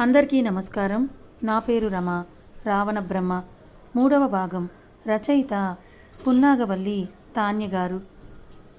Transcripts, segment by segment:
అందరికీ నమస్కారం. నా పేరు రమ రావణ బ్రహ్మ. మూడవ భాగం రచయిత పున్నాగవల్లి తాన్య గారు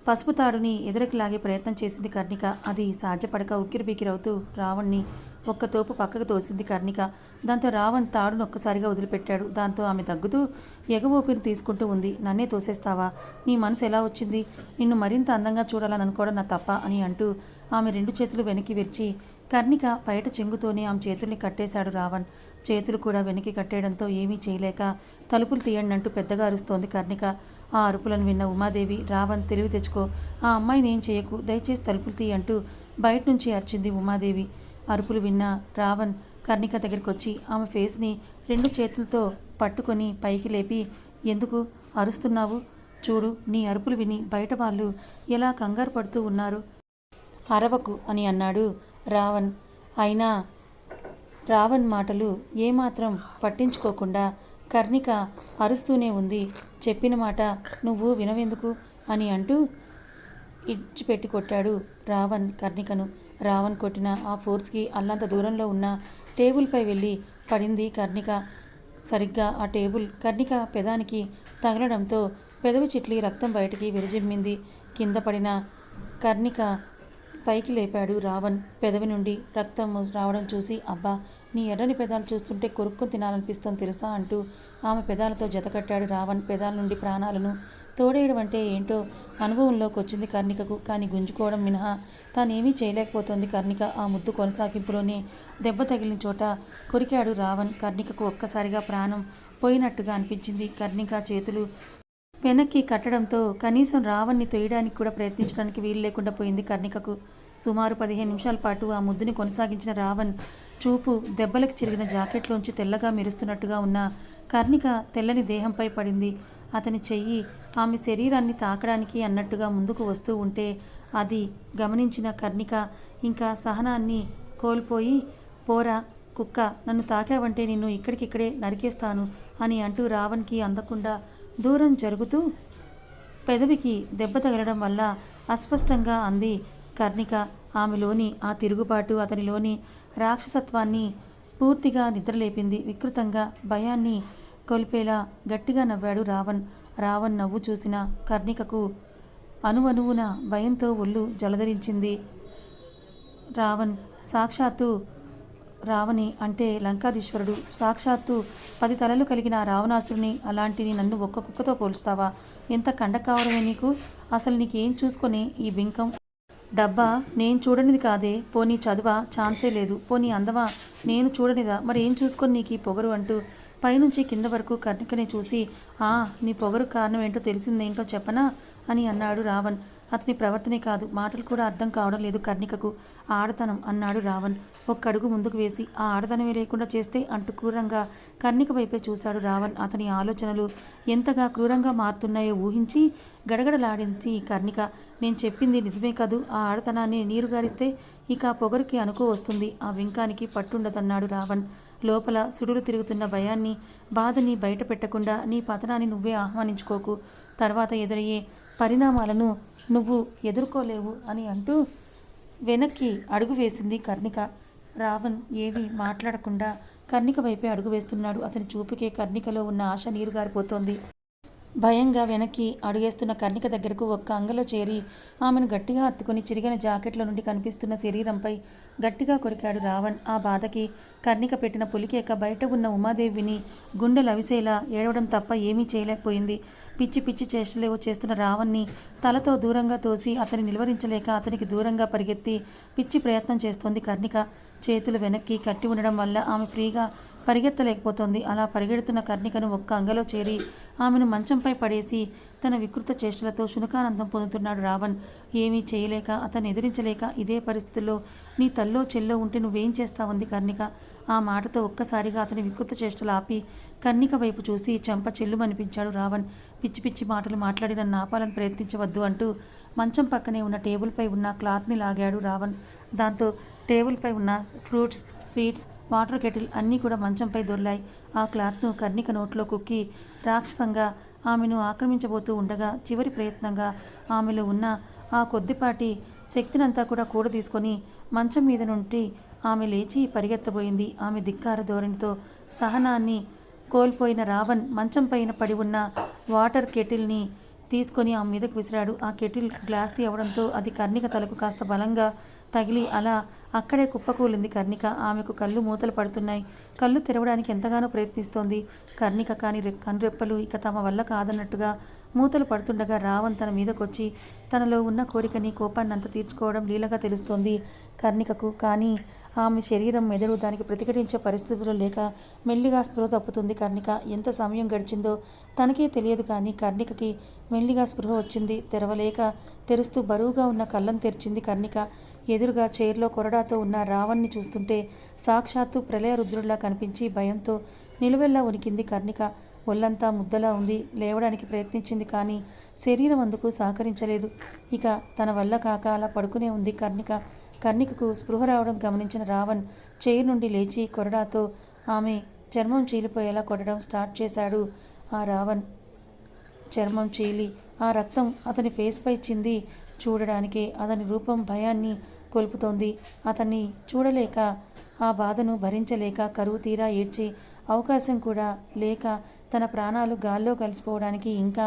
పసుపు తాడుని ఎదురకు లాగే ప్రయత్నం చేసింది కర్ణిక. అది సాధ్యపడక ఉక్కిరిబిక్కిరవుతూ రావణ్ణి ఒక్క తోపు పక్కకు తోసింది కర్ణిక. దాంతో రావణ్ తాడును ఒక్కసారిగా వదిలిపెట్టాడు. దాంతో ఆమె తగ్గుతూ ఎగవోపిని తీసుకుంటూ ఉంది. నన్నే తోసేస్తావా? నీ మనసు ఎలా వచ్చింది? నిన్ను మరింత అందంగా చూడాలని అనుకోవడం నా తప్ప అని అంటూ ఆమె రెండు చేతులు వెనక్కి విరిచి కర్ణిక బయట చెంగుతోనే ఆమె చేతుల్ని కట్టేశాడు రావణ్. చేతులు కూడా వెనక్కి కట్టేయడంతో ఏమీ చేయలేక తలుపులు తీయండి అంటూ పెద్దగా అరుస్తోంది కర్ణిక. ఆ అరుపులను విన్న ఉమాదేవి రావణ్ తెలివి తెచ్చుకో ఆ అమ్మాయిని ఏం చేయకు దయచేసి తలుపులు తీ అంటూ బయట నుంచి అరిచింది ఉమాదేవి. అరుపులు విన్న రావణ్ కర్ణిక దగ్గరికి వచ్చి ఆమె ఫేస్ని రెండు చేతులతో పట్టుకొని పైకి లేపి ఎందుకు? అరుస్తున్నావు? చూడు నీ అరుపులు విని బయట వాళ్ళు ఎలా కంగారు పడుతూ ఉన్నారు? అరవకు అని అన్నాడు రావణ్. అయినా రావణ్ మాటలు ఏమాత్రం పట్టించుకోకుండా కర్ణిక అరుస్తూనే ఉంది. చెప్పిన మాట నువ్వు వినవెందుకు? అని అంటూ ఇచ్చిపెట్టి కొట్టాడు రావణ్ కర్ణికను. రావణ్ కొట్టిన ఆ ఫోర్స్కి అల్లంత దూరంలో ఉన్న టేబుల్పై వెళ్ళి పడింది కర్ణిక. సరిగ్గా ఆ టేబుల్ కర్ణిక పెదానికి తగలడంతో పెదవి చిట్లి రక్తం బయటికి విరజిమ్మింది. కింద పడిన కర్ణిక పైకి లేపాడు రావణ్. పెదవి నుండి రక్తం రావడం చూసి అబ్బా నీ ఎర్రని పెదాలు చూస్తుంటే కొరుక్కుని తినాలనిపిస్తుంది తెలుసా అంటూ ఆమె పెదాలతో జతకట్టాడు రావణ్. పెదాల నుండి ప్రాణాలను తోడేయడం అంటే ఏంటో అనుభవంలోకి వచ్చింది కర్ణికకు. కానీ గుంజుకోవడం మినహా తానేమీ చేయలేకపోతుంది కర్ణిక. ఆ ముద్దు కొనసాగింపులోనే దెబ్బ తగిలిన చోట కొరికాడు రావణ్. కర్ణికకు ఒక్కసారిగా ప్రాణం పోయినట్టుగా అనిపించింది. కర్ణిక చేతులు వెనక్కి కట్టడంతో కనీసం రావణ్ణి తొయ్యడానికి కూడా ప్రయత్నించడానికి వీలు లేకుండా పోయింది కర్ణికకు. సుమారు పదిహేను నిమిషాల పాటు ఆ ముద్దుని కొనసాగించిన రావణ్ చూపు దెబ్బలకు చిరిగిన జాకెట్లోంచి తెల్లగా మెరుస్తున్నట్టుగా ఉన్న కర్ణిక తెల్లని దేహంపై పడింది. అతని చెయ్యి ఆమె శరీరాన్ని తాకడానికి అన్నట్టుగా ముందుకు వస్తూ ఉంటే అది గమనించిన కర్ణిక ఇంకా సహనాన్ని కోల్పోయి పోరా కుక్క నన్ను తాకావంటే నిన్ను ఇక్కడికిక్కడే నరికేస్తాను అని అంటూ రావణ్కి అందకుండా దూరం జరుగుతూ పెదవికి దెబ్బ తగలడం వల్ల అస్పష్టంగా అంది కర్ణిక. ఆమెలోని ఆ తిరుగుబాటు అతనిలోని రాక్షసత్వాన్ని పూర్తిగా నిద్రలేపింది. వికృతంగా భయాన్ని కొల్పేలా గట్టిగా నవ్వాడు రావణ్. రావణ్ నవ్వు చూసిన కర్ణికకు అనువనువున భయంతో ఒళ్ళు జలధరించింది. రావణ్ సాక్షాత్తు రావణి అంటే లంకాధీశ్వరుడు. సాక్షాత్తు పది తలలు కలిగిన రావణాసుడిని రావణాసురుని అలాంటిని నన్ను ఒక్క కుక్కతో పోల్చుతావా? ఎంత కండకావడమే నీకు? అసలు నీకేం చూసుకొని ఈ బింకం? డబ్బా నేను చూడనిది కాదే. పోనీ చదువా? ఛాన్సే లేదు. పోనీ అందవా? నేను చూడనిదా? మరి ఏం చూసుకొని నీకు ఈ పొగరు అంటూ పైనుంచి కింద వరకు కర్ణికని చూసి ఆ నీ పొగరు కారణం ఏంటో తెలిసిందేంటో చెప్పనా? అని అన్నాడు రావణ్. అతని ప్రవర్తనే కాదు మాటలు కూడా అర్థం కావడం లేదు కర్ణికకు. ఆడతనం అన్నాడు రావణ్. ఒక్కడుగు ముందుకు వేసి ఆ ఆడతనమే లేకుండా చేస్తే అంటూ క్రూరంగా కర్ణిక వైపే చూశాడు రావణ్. అతని ఆలోచనలు ఎంతగా క్రూరంగా మారుతున్నాయో ఊహించి గడగడలాడించి కర్ణిక. నేను చెప్పింది నిజమే కాదు? ఆ ఆడతనాన్ని నీరు గారిస్తే ఇక ఆ పొగరికి అనుకో వస్తుంది. ఆ వింకానికి పట్టుండదన్నాడు రావణ్. లోపల సుడులు తిరుగుతున్న భయాన్ని బాధని బయట పెట్టకుండా నీ పతనాన్ని నువ్వే ఆహ్వానించుకోకు. తర్వాత ఎదురయ్యే పరిణామాలను నువ్వు ఎదుర్కోలేవు అని అంటూ వెనక్కి అడుగు వేసింది కర్ణిక. రావణ్ ఏవి మాట్లాడకుండా కర్ణిక వైపే అడుగు వేస్తున్నాడు. అతని చూపుకే కర్ణికలో ఉన్న ఆశ నీరు గారిపోతోంది భయంగా వెనక్కి అడుగేస్తున్న కర్ణిక దగ్గరకు ఒక్క అంగలో చేరి ఆమెను గట్టిగా హత్తుకుని చిరిగిన జాకెట్ల నుండి కనిపిస్తున్న శరీరంపై గట్టిగా కొరికాడు రావణ్. ఆ బాధకి కర్ణిక పెట్టిన పులికేక బయట ఉన్న ఉమాదేవిని గుండె లవిసేలా ఏడవడం తప్ప ఏమీ చేయలేకపోయింది. పిచ్చి పిచ్చి చేష్టలేవో చేస్తున్న రావణ్ణి తలతో దూరంగా తోసి అతని నిలువరించలేక అతనికి దూరంగా పరిగెత్తి పిచ్చి ప్రయత్నం చేస్తోంది కర్ణిక. చేతులు వెనక్కి కట్టి ఉండడం వల్ల ఆమె ఫ్రీగా పరిగెత్తలేకపోతోంది. అలా పరిగెడుతున్న కర్ణికను ఒక్క అంగలో చేరి ఆమెను మంచంపై పడేసి తన వికృత చేష్టలతో శునకానందం పొందుతున్నాడు రావణ్. ఏమీ చేయలేక అతను ఎదిరించలేక ఇదే పరిస్థితుల్లో నీ తల్లో చెల్లో ఉంటే నువ్వేం చేస్తావుంది కర్ణిక? ఆ మాటతో ఒక్కసారిగా అతని వికృత చేష్టలు ఆపి కర్ణిక వైపు చూసి చెంప చెల్లుమనిపించాడు రావణ్. పిచ్చి పిచ్చి మాటలు మాట్లాడి నన్ను ఆపాలని ప్రయత్నించవద్దు అంటూ మంచం పక్కనే ఉన్న టేబుల్పై ఉన్న క్లాత్ని లాగాడు రావణ్. దాంతో టేబుల్పై ఉన్న ఫ్రూట్స్ స్వీట్స్ వాటర్ కెటిల్ అన్నీ కూడా మంచంపై దొర్లాయి. ఆ క్లాత్ను కర్ణిక నోట్లో కుక్కి రాక్షసంగా ఆమెను ఆక్రమించబోతూ ఉండగా చివరి ప్రయత్నంగా ఆమెలో ఉన్న ఆ కొద్దిపాటి శక్తినంతా కూడా కూడ తీసుకొని మంచం మీద నుండి ఆమె లేచి పరిగెత్తబోయింది. ఆమె ధిక్కార ధోరణితో సహనాన్ని కోల్పోయిన రావణ్ మంచం పైన పడి ఉన్న వాటర్ కెటిల్ని తీసుకొని ఆమె మీదకు విసిరాడు. ఆ కెటిల్ గ్లాస్ తీయవడంతో అది కర్ణిక తలకు కాస్త బలంగా తగిలి అలా అక్కడే కుప్పకూలింది కర్ణిక. ఆమెకు కళ్ళు మూతలు పడుతున్నాయి. కళ్ళు తెరవడానికి ఎంతగానో ప్రయత్నిస్తోంది కర్ణిక కాని రె కనురెప్పలు ఇక తమ వల్ల కాదన్నట్టుగా మూతలు పడుతుండగా రావణ్ తన మీదకొచ్చి తనలో ఉన్న కోరికని కోపాన్ని అంత తీర్చుకోవడం లీలగా తెలుస్తోంది కర్ణికకు. కానీ ఆమె శరీరం మెదడు దానికి ప్రతిఘటించే పరిస్థితులు లేక మెల్లిగా స్పృహ తప్పుతుంది కర్ణిక. ఎంత సమయం గడిచిందో తనకే తెలియదు కానీ కర్ణికకి మెల్లిగా స్పృహ వచ్చింది. తెరవలేక తెరుస్తూ బరువుగా ఉన్న కళ్ళను తెరిచింది కర్ణిక. ఎదురుగా చైర్లో కొరడాతో ఉన్న రావణ్ణి చూస్తుంటే సాక్షాత్తు ప్రళయ రుద్రుడిలా కనిపించి భయంతో నిలువెల్లా ఉనికింది కర్ణిక. ఒళ్ళంతా ముద్దలా ఉంది. లేవడానికి ప్రయత్నించింది కానీ శరీరం అందుకు సహకరించలేదు. ఇక తన వల్ల కాక అలా పడుకునే ఉంది కర్ణిక. కర్ణికకు స్పృహ రావడం గమనించిన రావణ్ చైర్ నుండి లేచి కొరడాతో ఆమె చర్మం చీలిపోయేలా కొట్టడం స్టార్ట్ చేశాడు ఆ రావణ్. చర్మం చీలి ఆ రక్తం అతని ఫేస్పై చింది చూడడానికే. అతని రూపం భయాన్ని కోల్పుతోంది. అతన్ని చూడలేక ఆ బాధను భరించలేక కరువు తీరా ఏడ్చే అవకాశం కూడా లేక తన ప్రాణాలు గాల్లో కలిసిపోవడానికి ఇంకా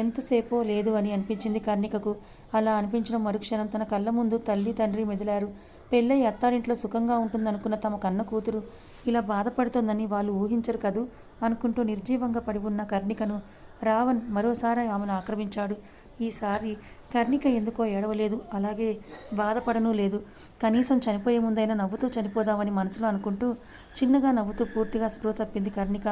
ఎంతసేపో లేదు అని అనిపించింది కర్ణికకు. అలా అనిపించడం మరుక్షణం తన కళ్ళ ముందు తల్లి తండ్రి మెదిలారు. పెళ్ళై అత్తారింట్లో సుఖంగా ఉంటుందనుకున్న తమ కన్న కూతురు ఇలా బాధపడుతోందని వాళ్ళు ఊహించరు కదూ అనుకుంటూ నిర్జీవంగా పడి ఉన్న కర్ణికను రావణ్ మరోసారి ఆమెను ఆక్రమించాడు. ఈసారి కర్ణిక ఎందుకో ఏడవలేదు అలాగే బాధపడనూ లేదు. కనీసం చనిపోయే ముందైనా నవ్వుతూ చనిపోదామని మనసులో అనుకుంటూ చిన్నగా నవ్వుతూ పూర్తిగా స్పృహ తప్పింది కర్ణిక.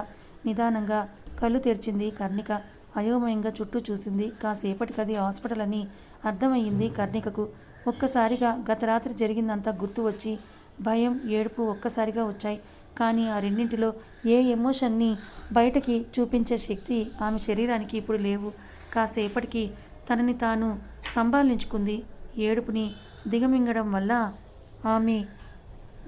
నిదానంగా కళ్ళు తెరిచింది కర్ణిక. అయోమయంగా చుట్టూ చూసింది. కాసేపటికది హాస్పిటల్ అని అర్థమయ్యింది కర్ణికకు. ఒక్కసారిగా గత రాత్రి జరిగిందంతా గుర్తు వచ్చి భయం ఏడుపు ఒక్కసారిగా వచ్చాయి. కానీ ఆ రెండింటిలో ఏ ఎమోషన్ని బయటకి చూపించే శక్తి ఆమె శరీరానికి ఇప్పుడు లేవు. కాసేపటికి తనని తాను సంభాళించుకుంది. ఏడుపుని దిగమింగడం వల్ల ఆమె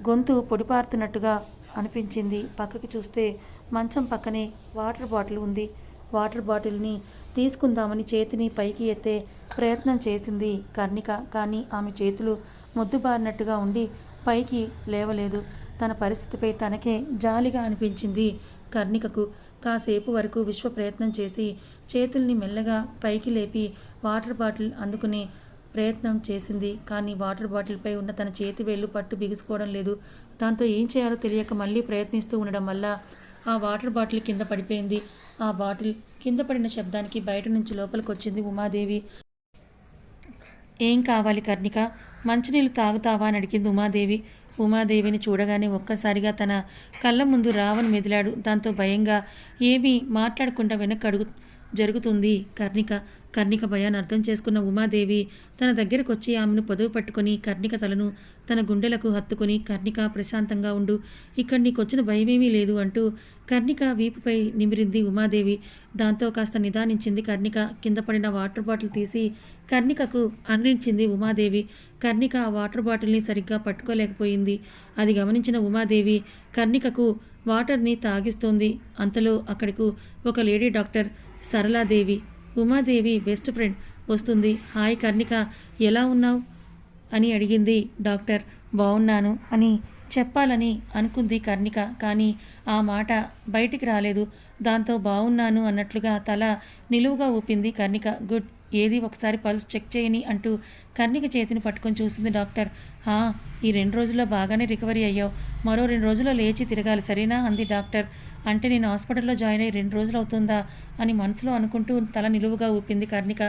గొంతు పొడిపారుతున్నట్టుగా అనిపించింది. పక్కకి చూస్తే మంచం పక్కనే వాటర్ బాటిల్ ఉంది. వాటర్ బాటిల్ని తీసుకుందామని చేతిని పైకి ఎత్తే ప్రయత్నం చేసింది కర్ణిక. కానీ ఆమె చేతులు మొద్దుబారినట్టుగా ఉండి పైకి లేవలేదు. తన పరిస్థితిపై తనకే జాలిగా అనిపించింది కర్ణికకు. కాసేపు వరకు విశ్వ ప్రయత్నం చేసి చేతుల్ని మెల్లగా పైకి లేపి వాటర్ బాటిల్ అందుకునే ప్రయత్నం చేసింది. కానీ వాటర్ బాటిల్పై ఉన్న తన చేతి వేళ్ళు పట్టు బిగుసుకోవడం లేదు. దాంతో ఏం చేయాలో తెలియక మళ్ళీ ప్రయత్నిస్తూ ఉండడం వల్ల ఆ వాటర్ బాటిల్ కింద పడిపోయింది. ఆ బాటిల్ కింద పడిన శబ్దానికి బయట నుంచి లోపలికి వచ్చింది ఉమాదేవి. ఏం కావాలి కర్ణిక? మంచినీళ్ళు తాగుతావా? అని అడిగింది ఉమాదేవి. ఉమాదేవిని చూడగానే ఒక్కసారిగా తన కళ్ళ ముందు రావణ్ మెదిలాడు. దాంతో భయంగా ఏమీ మాట్లాడకుండా వెనక్కి అడుగు జరుగుతుంది కర్ణిక. కర్ణిక భయాన్ని అర్థం చేసుకున్న ఉమాదేవి తన దగ్గరకు వచ్చి ఆమెను పొదువు పట్టుకొని కర్ణిక తలను తన గుండెలకు హత్తుకుని కర్ణిక ప్రశాంతంగా ఉండు ఇక్కడ నీకొచ్చిన భయమేమీ లేదు అంటూ కర్ణిక వీపుపై నిమిరింది ఉమాదేవి. దాంతో కాస్త నిదానించింది కర్ణిక. కింద పడిన వాటర్ బాటిల్ తీసి కర్ణికకు అందించింది ఉమాదేవి. కర్ణిక ఆ వాటర్ బాటిల్ని సరిగ్గా పట్టుకోలేకపోయింది. అది గమనించిన ఉమాదేవి కర్ణికకు వాటర్ని తాగిస్తోంది. అంతలో అక్కడకు ఒక lady doctor Saraladevi. Umadevi best friend వస్తుంది. హాయ్ కర్ణిక ఎలా ఉన్నావు? అని అడిగింది డాక్టర్. బాగున్నాను అని చెప్పాలని అనుకుంది కర్ణిక. కానీ ఆ మాట బయటికి రాలేదు. దాంతో బాగున్నాను అన్నట్లుగా తల నిలువుగా ఊపింది కర్ణిక. గుడ్. ఏది ఒకసారి పల్స్ చెక్ చేయని అంటూ కర్ణిక చేతిని పట్టుకొని చూసింది డాక్టర్. హా ఈ రెండు రోజుల్లో బాగానే రికవరీ అయ్యావు. మరో రెండు రోజుల్లో లేచి తిరగాలి సరేనా? అంది డాక్టర్. అంటే నేను హాస్పిటల్లో జాయిన్ అయ్యి రెండు రోజులు అవుతుందా అని మనసులో అనుకుంటూ తల నిలువుగా ఊపింది కర్ణిక.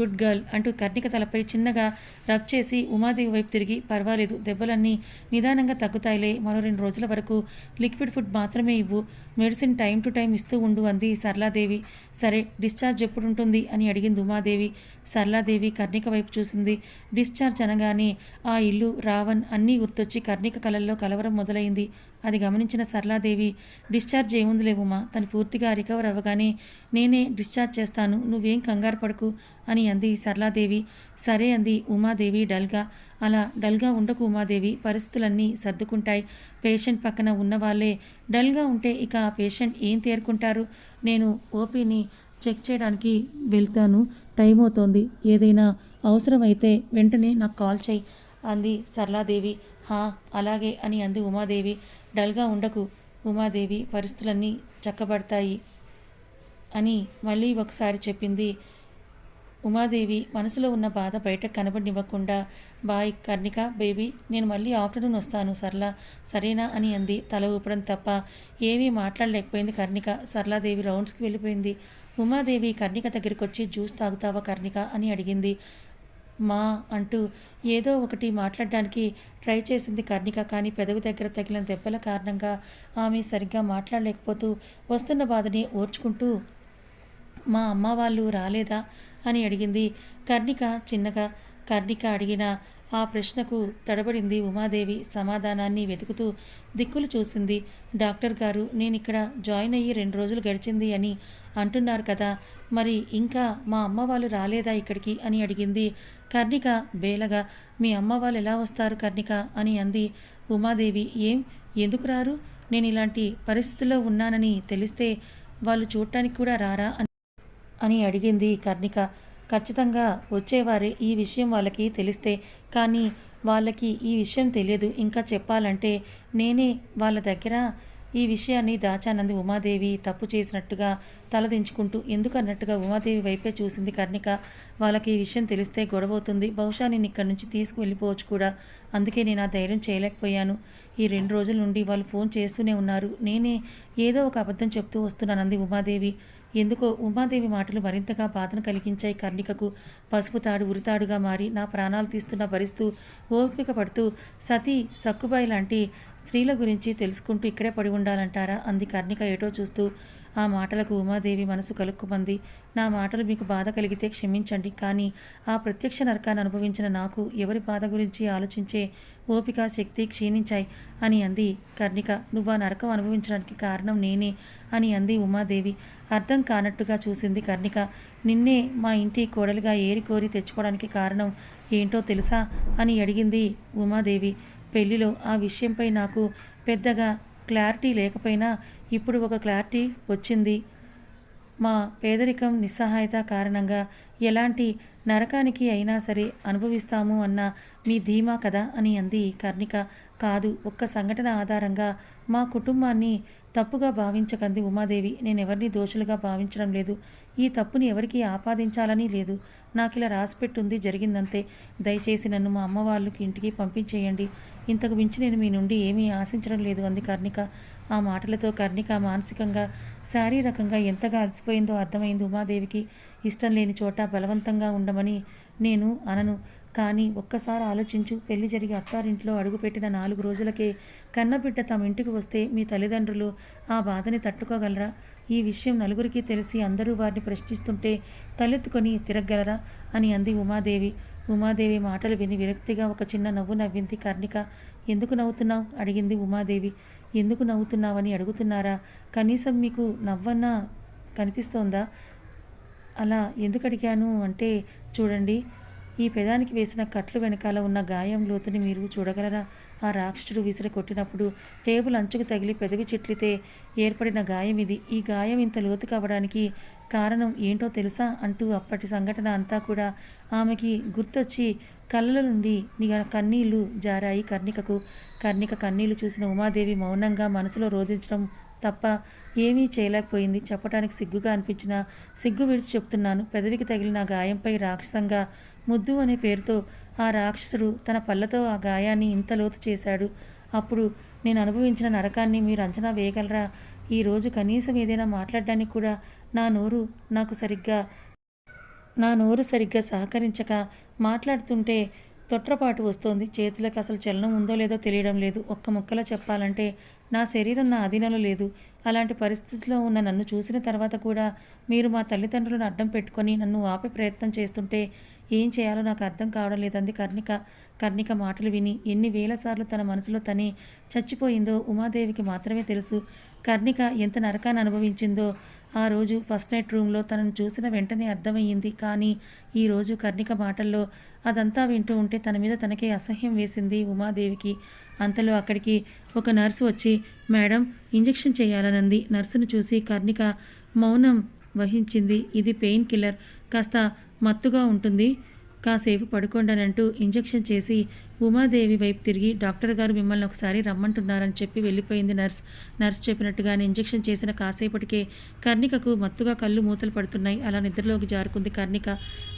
గుడ్ గర్ల్ అంటూ కర్ణిక తలపై చిన్నగా రబ్ చేసి ఉమాదేవి వైపు తిరిగి పర్వాలేదు దెబ్బలన్నీ నిదానంగా తగ్గుతాయిలే మరో రెండు రోజుల వరకు లిక్విడ్ ఫుడ్ మాత్రమే ఇవ్వు మెడిసిన్ టైం టు టైం ఇస్తూ ఉండు అంది సరళాదేవి. సరే డిశ్చార్జ్ ఎప్పుడు ఉంటుంది అని అడిగింది ఉమాదేవి. సరళాదేవి కర్ణిక వైపు చూసింది. డిశ్చార్జ్ అనగానే ఆ ఇల్లు రావణ్ అన్నీ గుర్తొచ్చి కర్ణిక కలల్లో కలవరం మొదలైంది. అది గమనించిన సరళాదేవి డిశ్చార్జ్ ఏముంది ఉమా తను పూర్తిగా రికవర్ అవ్వగానే నేనే డిశ్చార్జ్ చేస్తాను నువ్వేం కంగారు పడకు అని అంది సరళాదేవి. సరే అంది ఉమాదేవి డల్గా. అలా డల్గా ఉండకు ఉమాదేవి పరిస్థితులన్నీ సర్దుకుంటాయి. పేషెంట్ పక్కన ఉన్నవాళ్ళే డల్గా ఉంటే ఇక ఆ పేషెంట్ ఏం తేరుకుంటారు? నేను ఓపీని చెక్ చేయడానికి వెళ్తాను టైం అవుతోంది. ఏదైనా అవసరమైతే వెంటనే నాకు కాల్ చేయి అంది సరళాదేవి. హా అలాగే అని అంది ఉమాదేవి. డల్గా ఉండకు. ఉమాదేవి పరిస్థితులన్నీ చక్కబడతాయి అని మళ్ళీ ఒకసారి చెప్పింది. ఉమాదేవి మనసులో ఉన్న బాధ బయట కనబడినివ్వకుండా బాయ్ కర్ణిక బేబీ నేను మళ్ళీ ఆఫ్టర్నూన్ వస్తాను సర్లా సరేనా అని అంది. తల ఊపడం తప్ప ఏమీ మాట్లాడలేకపోయింది కర్ణిక. సరళాదేవి రౌండ్స్కి వెళ్ళిపోయింది. ఉమాదేవి కర్ణిక దగ్గరికి వచ్చి జ్యూస్ తాగుతావా కర్ణిక అని అడిగింది. మా అంటూ ఏదో ఒకటి మాట్లాడడానికి ట్రై చేసింది కర్ణిక. కానీ పెదవి దగ్గర తగిలిన దెబ్బల కారణంగా ఆమె సరిగ్గా మాట్లాడలేకపోతూ వస్తున్న బాధని ఓర్చుకుంటూ మా అమ్మ వాళ్ళు రాలేదా? అని అడిగింది కర్ణిక చిన్నగా. కర్ణిక అడిగిన ఆ ప్రశ్నకు తడబడింది ఉమాదేవి సమాధానాన్ని వెతుకుతూ దిక్కులు చూసింది. డాక్టర్ గారు నేను ఇక్కడ జాయిన్ అయ్యి రెండు రోజులు గడిచింది అని అంటున్నారు కదా మరి ఇంకా మా అమ్మ వాళ్ళు రాలేదా ఇక్కడికి అని అడిగింది. కర్ణిక బేలగా మీ అమ్మ వాళ్ళు ఎలా వస్తారు కర్ణిక? అని అంది. ఉమాదేవి ఏం? ఎందుకు రారు? నేను ఇలాంటి పరిస్థితిలో ఉన్నానని తెలిస్తే వాళ్ళు చూడటానికి కూడా రారా? అని అని అడిగింది కర్ణిక. ఖచ్చితంగా వచ్చేవారే ఈ విషయం వాళ్ళకి తెలిస్తే. కానీ వాళ్ళకి ఈ విషయం తెలియదు. ఇంకా చెప్పాలంటే నేనే వాళ్ళ దగ్గర ఈ విషయాన్ని దాచానంది ఉమాదేవి. తప్పు చేసినట్టుగా తలదించుకుంటూ ఎందుకన్నట్టుగా ఉమాదేవి వైపే చూసింది కర్ణిక. వాళ్ళకి ఈ విషయం తెలిస్తే గొడవ అవుతుంది బహుశా నేను ఇక్కడి నుంచి తీసుకువెళ్ళిపోవచ్చు కూడా. అందుకే నేను ఆ ధైర్యం చేయలేకపోయాను. ఈ రెండు రోజుల నుండి వాళ్ళు ఫోన్ చేస్తూనే ఉన్నారు. నేనే ఏదో ఒక అబద్ధం చెప్తూ వస్తున్నాను అంది ఉమాదేవి. ఎందుకో ఉమాదేవి మాటలు మరింతగా బాధను కలిగించాయి కర్ణికకు. పసుపు తాడు ఉరితాడుగా మారి నా ప్రాణాలు తీస్తున్న భరిస్తూ ఓపిక పడుతూ సతీ సక్కుబాయి లాంటి స్త్రీల గురించి తెలుసుకుంటూ ఇక్కడే పడి ఉండాలంటారా? అంది కర్ణిక ఏటో చూస్తూ. ఆ మాటలకు ఉమాదేవి మనసు కలుక్కుమంది. నా మాటలు మీకు బాధ కలిగితే క్షమించండి. కానీ ఆ ప్రత్యక్ష నరకాన్ని అనుభవించిన నాకు ఎవరి బాధ గురించి ఆలోచించే ఓపిక శక్తి క్షీణించాయి అని అంది కర్ణిక. నువ్వు ఆ నరకం అనుభవించడానికి కారణం నేనే అని అంది ఉమాదేవి. అర్థం కానట్టుగా చూసింది కర్ణిక. నిన్నే మా ఇంటి కోడలుగా ఏరి కోరి తెచ్చుకోవడానికి కారణం ఏంటో తెలుసా అని అడిగింది ఉమాదేవి. పెళ్ళిలో ఆ విషయంపై నాకు పెద్దగా క్లారిటీ లేకపోయినా ఇప్పుడు ఒక క్లారిటీ వచ్చింది. మా పేదరికం నిస్సహాయత కారణంగా ఎలాంటి నరకానికి అయినా సరే అనుభవిస్తాము అన్న మీ ధీమా కదా అని అంది కర్ణిక. కాదు ఒక్క సంఘటన ఆధారంగా మా కుటుంబాన్ని తప్పుగా భావించకంది ఉమాదేవి. నేను ఎవరిని దోషులుగా భావించడం లేదు. ఈ తప్పుని ఎవరికి ఆపాదించాలని లేదు. నాకు ఇలా రాసిపెట్టుంది జరిగిందంతే. దయచేసి నన్ను మా అమ్మ వాళ్ళకి ఇంటికి పంపించేయండి. ఇంతకు మించి నేను మీ నుండి ఏమీ ఆశించడం లేదు అంది కర్ణిక. ఆ మాటలతో కర్ణిక మానసికంగా శారీరకంగా ఎంతగా అలసిపోయిందో అర్థమైంది ఉమాదేవికి. ఇష్టం లేని చోట బలవంతంగా ఉండమని నేను అనను. కానీ ఒక్కసారి ఆలోచించు పెళ్ళి జరిగి అత్తారింట్లో అడుగుపెట్టిన నాలుగు రోజులకే కన్నబిడ్డ తమ ఇంటికి వస్తే మీ తల్లిదండ్రులు ఆ బాధని తట్టుకోగలరా? ఈ విషయం నలుగురికి తెలిసి అందరూ వారిని ప్రశ్నిస్తుంటే తలెత్తుకొని తిరగలరా అని అంది ఉమాదేవి. ఉమాదేవి మాటలు విని విరక్తిగా ఒక చిన్న నవ్వు నవ్వింది కర్ణిక. ఎందుకు నవ్వుతున్నావు? అడిగింది ఉమాదేవి. ఎందుకు నవ్వుతున్నావని అడుగుతున్నారా? కనీసం మీకు నవ్వన్నా కనిపిస్తోందా? అలా ఎందుకు అడిగాను అంటే చూడండి ఈ పెదానికి వేసిన కట్లు వెనకాల ఉన్న గాయం లోతుని మీరు చూడగలరా? ఆ రాక్షసుడు విసిరి కొట్టినప్పుడు టేబుల్ అంచుకు తగిలి పెదవి చిట్లితే ఏర్పడిన గాయం ఇది. ఈ గాయం ఇంత లోతు కావడానికి కారణం ఏంటో తెలుసా? అంటూ అప్పటి సంఘటన అంతా కూడా ఆమెకి గుర్తొచ్చి కళ్ళ నుండి నిగ కన్నీళ్ళు జారాయి కర్ణికకు. కర్ణిక కన్నీళ్ళు చూసిన ఉమాదేవి మౌనంగా మనసులో రోధించడం తప్ప ఏమీ చేయలేకపోయింది. చెప్పడానికి సిగ్గుగా అనిపించిన సిగ్గు విడిచి చెప్తున్నాను. పెదవికి తగిలిన గాయంపై రాక్షసంగా ముద్దు అనే పేరుతో ఆ రాక్షసుడు తన పళ్ళతో ఆ గాయాన్ని ఇంత లోతు చేశాడు. అప్పుడు నేను అనుభవించిన నరకాన్ని మీరు అంచనా వేయగలరా? ఈరోజు కనీసం ఏదైనా మాట్లాడడానికి కూడా నా నోరు నాకు సరిగ్గా నా నోరు సరిగ్గా సహకరించక మాట్లాడుతుంటే తొట్రపాటు వస్తోంది. చేతులకు అసలు చలనం ఉందో లేదో తెలియడం లేదు. ఒక్క ముక్కలో చెప్పాలంటే నా శరీరం నా అధీనంలో లేదు. అలాంటి పరిస్థితిలో ఉన్న నన్ను చూసిన తర్వాత కూడా మీరు మా తల్లిదండ్రులను అడ్డం పెట్టుకొని నన్ను ఆపే ప్రయత్నం చేస్తుంటే ఏం చేయాలో నాకు అర్థం కావడం లేదంది కర్ణిక. కర్ణిక మాటలు విని ఎన్ని వేల సార్లు తన మనసులో తనే చచ్చిపోయిందో ఉమాదేవికి మాత్రమే తెలుసు. కర్ణిక ఎంత నరకాన్ని అనుభవించిందో ఆ రోజు ఫస్ట్ నైట్ రూమ్లో తనను చూసిన వెంటనే అర్థమయ్యింది. కానీ ఈరోజు కర్ణిక మాటల్లో అదంతా వింటూ ఉంటే తన మీద తనకే అసహ్యం వేసింది ఉమాదేవికి. అంతలో అక్కడికి ఒక నర్సు వచ్చి మేడం ఇంజెక్షన్ చేయాలనంది. నర్సును చూసి కర్ణిక మౌనం వహించింది. ఇది పెయిన్ కిల్లర్. కాస్త మత్తుగా ఉంటుంది. కాసేపు పడుకోండనంటూ ఇంజెక్షన్ చేసి ఉమాదేవి వైపు తిరిగి డాక్టర్ గారు మిమ్మల్ని ఒకసారి రమ్మంటున్నారని చెప్పి వెళ్ళిపోయింది నర్స్. నర్స్ చెప్పినట్టుగానే ఇంజెక్షన్ చేసిన కాసేపటికే కర్ణికకు మత్తుగా కళ్ళు మూతలు పడుతున్నాయి. అలా నిద్రలోకి జారుకుంది కర్ణిక.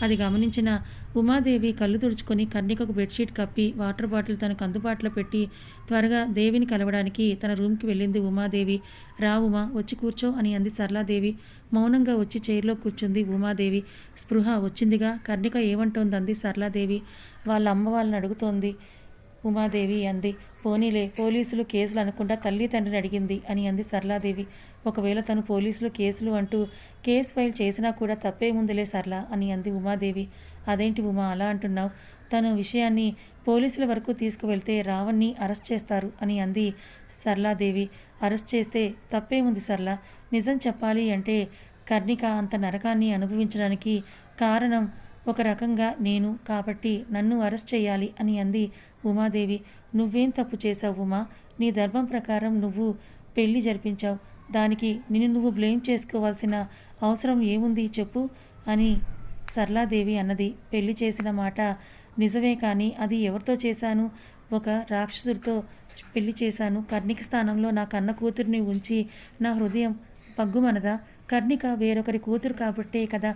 అది గమనించిన ఉమాదేవి కళ్ళు తుడుచుకొని కర్ణికకు బెడ్షీట్ కప్పి వాటర్ బాటిల్ తనకు అందుబాటులో పెట్టి త్వరగా దేవిని కలవడానికి తన రూమ్కి వెళ్ళింది ఉమాదేవి. రా ఉమా వచ్చి కూర్చో అని అంది సరళాదేవి. మౌనంగా వచ్చి చైర్లో కూర్చుంది ఉమాదేవి. స్పృహ వచ్చిందిగా. కర్ణిక ఏమంటోంది అంది సరళాదేవి. వాళ్ళ అమ్మ వాళ్ళని అడుగుతోంది. ఉమాదేవి అంది. పోనీలే పోలీసులు కేసులు అనకుండా తల్లి తండ్రిని అడిగింది అని అంది సరళాదేవి. ఒకవేళ తను పోలీసులు కేసులు అంటూ కేసు ఫైల్ చేసినా కూడా తప్పే ముందులే సరళ అని అంది ఉమాదేవి. అదేంటి ఉమా అలా అంటున్నావు? తన విషయాన్ని పోలీసుల వరకు తీసుకువెళ్తే రావణ్ణి అరెస్ట్ చేస్తారు అని అంది సరళాదేవి. అరెస్ట్ చేస్తే తప్పేముంది సరళ. నిజం చెప్పాలి అంటే కర్ణిక అంత నరకాన్ని అనుభవించడానికి కారణం ఒక రకంగా నేను కాబట్టి నన్ను అరెస్ట్ చేయాలి అని అంది ఉమాదేవి. నువ్వేం తప్పు చేశావు ఉమా? నీ ధర్మం ప్రకారం నువ్వు పెళ్ళి జరిపించావు. దానికి నిన్ను నువ్వు బ్లేమ్ చేసుకోవాల్సిన అవసరం ఏముంది చెప్పు అని సరళాదేవి అన్నది. పెళ్ళి చేసిన మాట నిజమే కానీ అది ఎవరితో చేశాను? ఒక రాక్షసుడితో పెళ్ళి చేశాను. కర్ణిక స్థానంలో నా కన్న కూతుర్ని ఉంచి నా హృదయం పగ్గుమనదా? కర్ణిక వేరొకరి కూతురు కాబట్టే కదా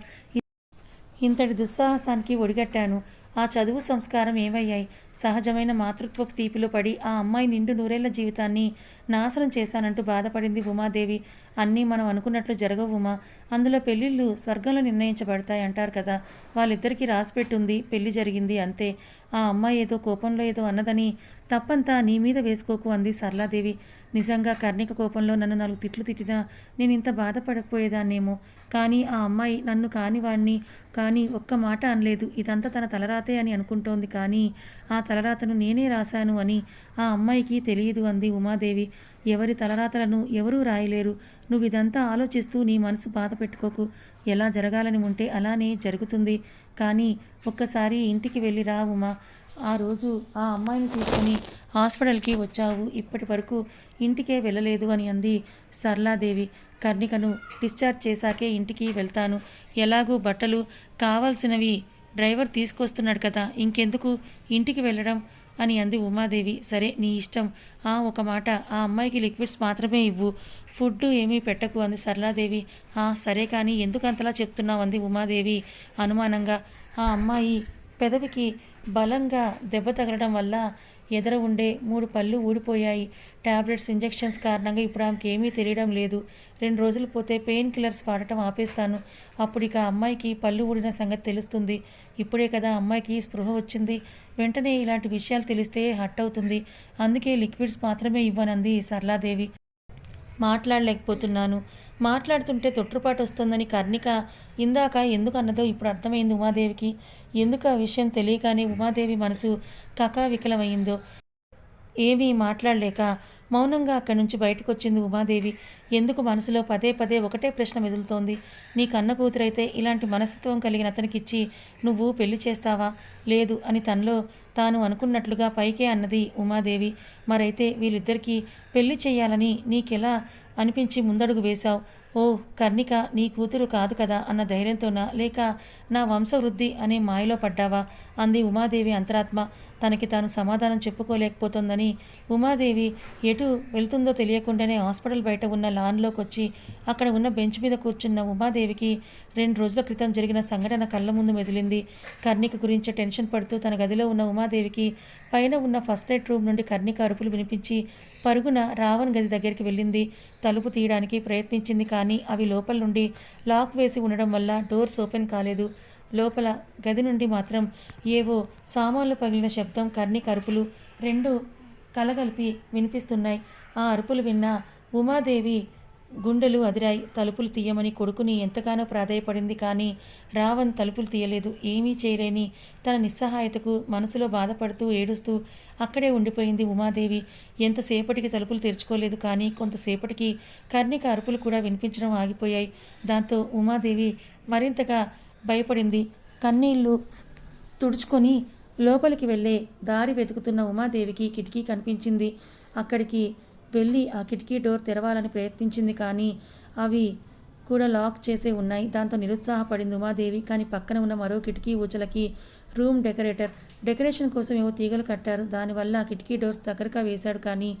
ఇంతటి దుస్సాహసానికి ఒడిగట్టాను. ఆ చదువు సంస్కారం ఏమయ్యాయి? సహజమైన మాతృత్వపు తీపిలో పడి ఆ అమ్మాయి నిండు నూరేళ్ళ జీవితాన్ని నాశనం చేశానంటూ బాధపడింది ఉమాదేవి. అన్నీ మనం అనుకున్నట్లు జరగవు ఉమా. అందులో పెళ్ళిళ్ళు స్వర్గంలో నిర్ణయించబడతాయి అంటారు కదా. వాళ్ళిద్దరికీ రాసిపెట్టుంది పెళ్ళి జరిగింది అంతే. ఆ అమ్మాయి ఏదో కోపంలో ఏదో అన్నదని తప్పంతా నీ మీద వేసుకోకు అంది సరళాదేవి. నిజంగా కర్ణిక కోపంలో నన్ను నాలుగు తిట్లు తిట్టినా నేను ఇంత బాధపడకపోయేదాన్నేమో. కానీ ఆ అమ్మాయి నన్ను కాని వాణ్ణి కానీ ఒక్క మాట అనలేదు. ఇదంతా తన తలరాతే అని అనుకుంటోంది కానీ ఆ తలరాతను నేనే రాశాను అని ఆ అమ్మాయికి తెలియదు అంది ఉమాదేవి. ఎవరి తలరాతలను ఎవరూ రాయలేరు. నువ్వు ఇదంతా ఆలోచిస్తూ నీ మనసు బాధ పెట్టుకోకు. ఎలా జరగాలని ఉంటే అలానే జరుగుతుంది. కానీ ఒక్కసారి ఇంటికి వెళ్ళి రా ఉమా. ఆ రోజు ఆ అమ్మాయిని తీసుకుని హాస్పిటల్కి వచ్చావు. ఇప్పటి వరకు ఇంటికే వెళ్ళలేదు అని అంది సరళాదేవి. కర్ణికను డిశ్చార్జ్ చేశాకే ఇంటికి వెళ్తాను. ఎలాగూ బట్టలు కావాల్సినవి డ్రైవర్ తీసుకొస్తున్నాడు కదా ఇంకెందుకు ఇంటికి వెళ్ళడం అని అంది ఉమాదేవి. సరే నీ ఇష్టం. ఆ ఒక మాట. ఆ అమ్మాయికి లిక్విడ్స్ మాత్రమే ఇవ్వు. ఫుడ్ ఏమీ పెట్టకు అంది సరళాదేవి. ఆ సరే కానీ ఎందుకు అంతలా చెప్తున్నావు అంది ఉమాదేవి అనుమానంగా. ఆ అమ్మాయి పెదవికి బలంగా దెబ్బ తగలడం వల్ల ఎదర ఉండే మూడు పళ్ళు ఊడిపోయాయి. టాబ్లెట్స్ ఇంజెక్షన్స్ కారణంగా ఇప్పుడు ఆమెకి ఏమీ తెలియడం లేదు. రెండు రోజులు పోతే పెయిన్ కిల్లర్స్ వాడటం ఆపేస్తాను. అప్పుడు ఇక అమ్మాయికి పళ్ళు ఊడిన సంగతి తెలుస్తుంది. ఇప్పుడే కదా అమ్మాయికి స్పృహ వచ్చింది. వెంటనే ఇలాంటి విషయాలు తెలిస్తే హట్ అవుతుంది. అందుకే లిక్విడ్స్ మాత్రమే ఇవ్వనంది సరళాదేవి. మాట్లాడలేకపోతున్నాను. మాట్లాడుతుంటే తొట్టుపాటు వస్తుందని కర్ణిక ఇందాక ఎందుకు అన్నదో ఇప్పుడు అర్థమైంది ఉమాదేవికి. ఎందుకు ఆ విషయం తెలియగానే ఉమాదేవి మనసు కకావికలమైందో. ఏమీ మాట్లాడలేక మౌనంగా అక్కడి నుంచి బయటకు వచ్చింది ఉమాదేవి. ఎందుకు మనసులో పదే పదే ఒకటే ప్రశ్న మెదులుతోంది. నీ కన్న కూతురైతే ఇలాంటి మనస్తత్వం కలిగిన అతనికిచ్చి నువ్వు పెళ్ళి చేస్తావా? లేదు అని తనలో తాను అనుకున్నట్లుగా పైకే అన్నది ఉమాదేవి. మరైతే వీళ్ళిద్దరికీ పెళ్ళి చేయాలని నీకెలా అనిపించి ముందడుగు వేశావు? ఓ కర్ణిక నీ కూతురు కాదు కదా అన్న ధైర్యంతోనా లేక నా వంశవృద్ధి అనే మాయలో పడ్డావా? అంది ఉమాదేవి అంతరాత్మ. తనకి తాను సమాధానం చెప్పుకోలేకపోతుందని ఉమాదేవి ఎటు వెళ్తుందో తెలియకుండానే హాస్పిటల్ బయట ఉన్న లాన్లోకి వచ్చి అక్కడ ఉన్న బెంచ్ మీద కూర్చున్న ఉమాదేవికి రెండు రోజుల క్రితం జరిగిన సంఘటన కళ్ళ ముందు మెదిలింది. కర్ణిక గురించి టెన్షన్ పడుతూ తన గదిలో ఉన్న ఉమాదేవికి పైన ఉన్న ఫస్ట్ ఎయిడ్ రూమ్ నుండి కర్ణిక అరుపులు వినిపించి పరుగున రావణ్ గది దగ్గరికి వెళ్ళింది. తలుపు తీయడానికి ప్రయత్నించింది కానీ అవి లోపల నుండి లాక్ వేసి ఉండడం వల్ల డోర్స్ ఓపెన్ కాలేదు. లోపల గది నుండి మాత్రం ఏవో సామాన్లు పగిలిన శబ్దం కర్ణిక అరుపులు రెండు కలగలిపి వినిపిస్తున్నాయి. ఆ అరుపులు విన్న ఉమాదేవి గుండెలు అదిరాయి. తలుపులు తీయమని కొడుకుని ఎంతగానో ప్రాధాయపడింది కానీ రావణ్ తలుపులు తీయలేదు. ఏమీ చేయలేని తన నిస్సహాయతకు మనసులో బాధపడుతూ ఏడుస్తూ అక్కడే ఉండిపోయింది ఉమాదేవి. ఎంతసేపటికి తలుపులు తెరుచుకోలేదు కానీ కొంతసేపటికి కర్ణిక అరుపులు కూడా వినిపించడం ఆగిపోయాయి. దాంతో ఉమాదేవి మరింతగా భయపడింది. కన్నీళ్ళు తుడుచుకొని లోపలికి వెళ్ళే దారి వెతుకుతున్న ఉమాదేవికి కిటికీ కనిపించింది. అక్కడికి వెళ్ళి ఆ కిటికీ డోర్ తెరవాలని ప్రయత్నించింది కానీ అవి కూడా లాక్ చేసే ఉన్నాయి. దాంతో నిరుత్సాహపడింది ఉమాదేవి. కానీ పక్కన ఉన్న మరో కిటికీ ఊచలకి రూమ్ డెకరేటర్. డెకరేషన్ కోసం ఏవో తీగలు కట్టారు. దానివల్ల ఆ కిటికీ డోర్స్ దగ్గరగా వేశాడు కానీ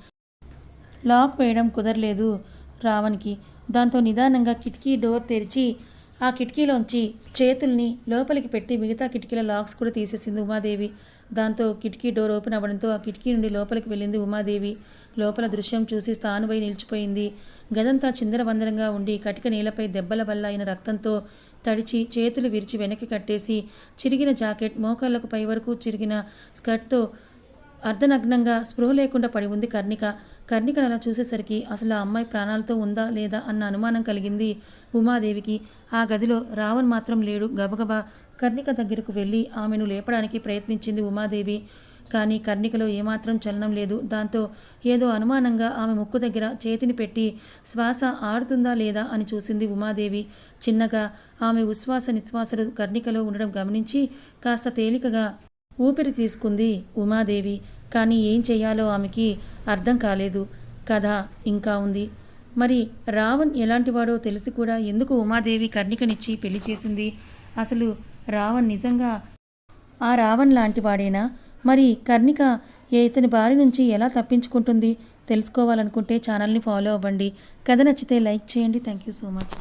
లాక్ వేయడం కుదరలేదు రావణ్కి. దాంతో నిదానంగా కిటికీ డోర్ తెరిచి ఆ కిటికీలోంచి చేతుల్ని లోపలికి పెట్టి మిగతా కిటికీల లాక్స్ కూడా తీసేసింది ఉమాదేవి. దాంతో కిటికీ డోర్ ఓపెన్ అవ్వడంతో ఆ కిటికీ నుండి లోపలికి వెళ్ళింది ఉమాదేవి. లోపల దృశ్యం చూసి స్థానుపై నిలిచిపోయింది. గదంతా చిందరవందరంగా ఉండి కటిక నేలపై దెబ్బల వల్ల అయిన రక్తంతో తడిచి చేతులు విరిచి వెనక్కి కట్టేసి చిరిగిన జాకెట్ మోకాళ్ళకు పై వరకు చిరిగిన స్కర్ట్తో అర్ధనగ్నంగా స్పృహ లేకుండా పడి ఉంది కర్ణిక. కర్ణికను అలా చూసేసరికి అసలు ఆ అమ్మాయి ప్రాణాలతో ఉందా లేదా అన్న అనుమానం కలిగింది ఉమాదేవికి. ఆ గదిలో రావణ్ మాత్రం లేడు. గబగబా కర్ణిక దగ్గరకు వెళ్ళి ఆమెను లేపడానికి ప్రయత్నించింది ఉమాదేవి. కానీ కర్ణికలో ఏమాత్రం చలనం లేదు. దాంతో ఏదో అనుమానంగా ఆమె ముక్కు దగ్గర చేతిని పెట్టి శ్వాస ఆడుతుందా లేదా అని చూసింది ఉమాదేవి. చిన్నగా ఆమె ఉశ్వాస నిశ్వాసలు కర్ణికలో ఉండడం గమనించి కాస్త తేలికగా ఊపిరి తీసుకుంది ఉమాదేవి. కానీ ఏం చేయాలో ఆమెకి అర్థం కాలేదు. కథ ఇంకా ఉంది. మరి రావణ్ ఎలాంటివాడో తెలిసి కూడా ఎందుకు ఉమాదేవి కర్ణికనిచ్చి పెళ్ళి చేసింది? అసలు రావణ్ నిజంగా ఆ రావణ్ లాంటివాడేనా? మరి కర్ణిక ఏ ఇతని బారి నుంచి ఎలా తప్పించుకుంటుంది? తెలుసుకోవాలనుకుంటే ఛానల్ని ఫాలో అవ్వండి. కథ నచ్చితే లైక్ చేయండి. Thank you so much.